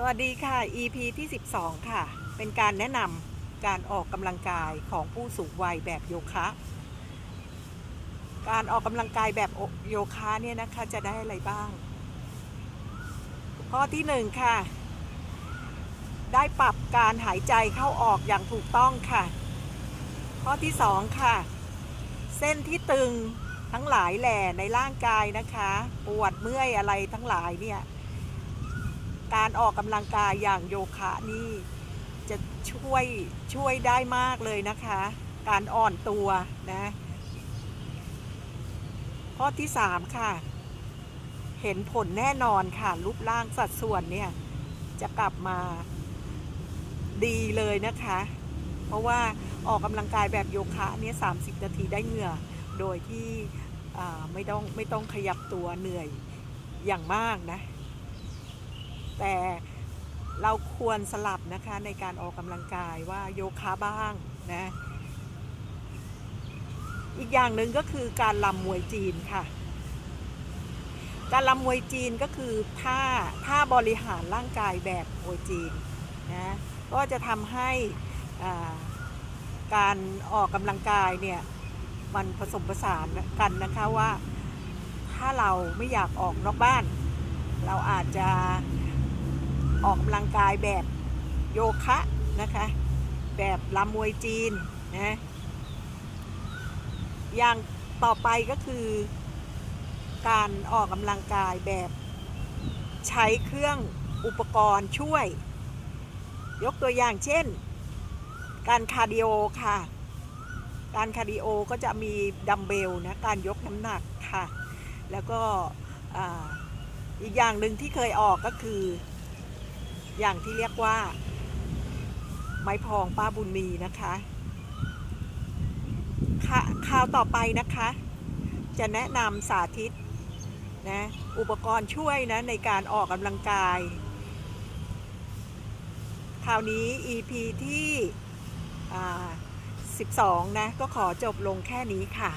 สวัสดีค่ะ EP ที่ 12 ค่ะ เป็นการแนะนำการออกกำลังกายของผู้สูงวัยแบบโยคะ การออกกำลังกายแบบโยคะเนี่ยนะคะจะได้อะไรบ้าง ข้อที่ 1 ค่ะ ได้ปรับการหายใจเข้าออกอย่างถูกต้องค่ะ ข้อที่ 2 ค่ะ เส้นที่ตึงทั้งหลายแหล่ในร่างกายนะคะ ปวดเมื่อยอะไรทั้งหลายเนี่ย การออกกำลังกายอย่างโยคะนี่จะช่วยช่วยได้มากเลยนะคะ การอ่อนตัวนะ ข้อที่3ค่ะ เห็นผลแน่นอนค่ะ รูปร่างสัดส่วนเนี่ย จะกลับมาดีเลยนะคะ เพราะว่าออกกำลังกายแบบโยคะเนี่ย30นาทีได้เหงื่อ โดยที่ไม่ต้องไม่ต้องขยับตัวเหนื่อยอย่างมากนะ แต่เราควรสลับนะคะในการออกกำลังกายว่าโยคะบ้างนะอีกอย่างหนึ่งก็คือการลำมวยจีนค่ะ การลำมวยจีนก็คือท่าท่าบริหารร่างกายแบบมวยจีนนะก็จะทำให้การออกกำลังกายเนี่ยมันผสมผสานกันนะคะว่าถ้าเราไม่อยากออกนอกบ้าน เราอาจจะ ออกกำลังกายแบบโยคะนะคะ แบบลำมวยจีนนะอย่างต่อไปก็คือ การออกกำลังกายแบบใช้เครื่องอุปกรณ์ช่วย ยกตัวอย่างเช่น การคาร์ดิโอค่ะ การคาร์ดิโอก็จะมีดัมเบลนะการยกน้ำหนักค่ะ แล้วก็อีกอย่างหนึ่งที่เคยออกก็คือ อย่างที่เรียกว่า ไม้พองป้าบุญมีนะคะข่าวต่อไปนะคะ จะแนะนำสาธิตนะอุปกรณ์ช่วยนะในการออกกำลังกาย คราวนี้ EP ที่อ่12 นะ ก็ขอจบลงแค่นี้ค่ะ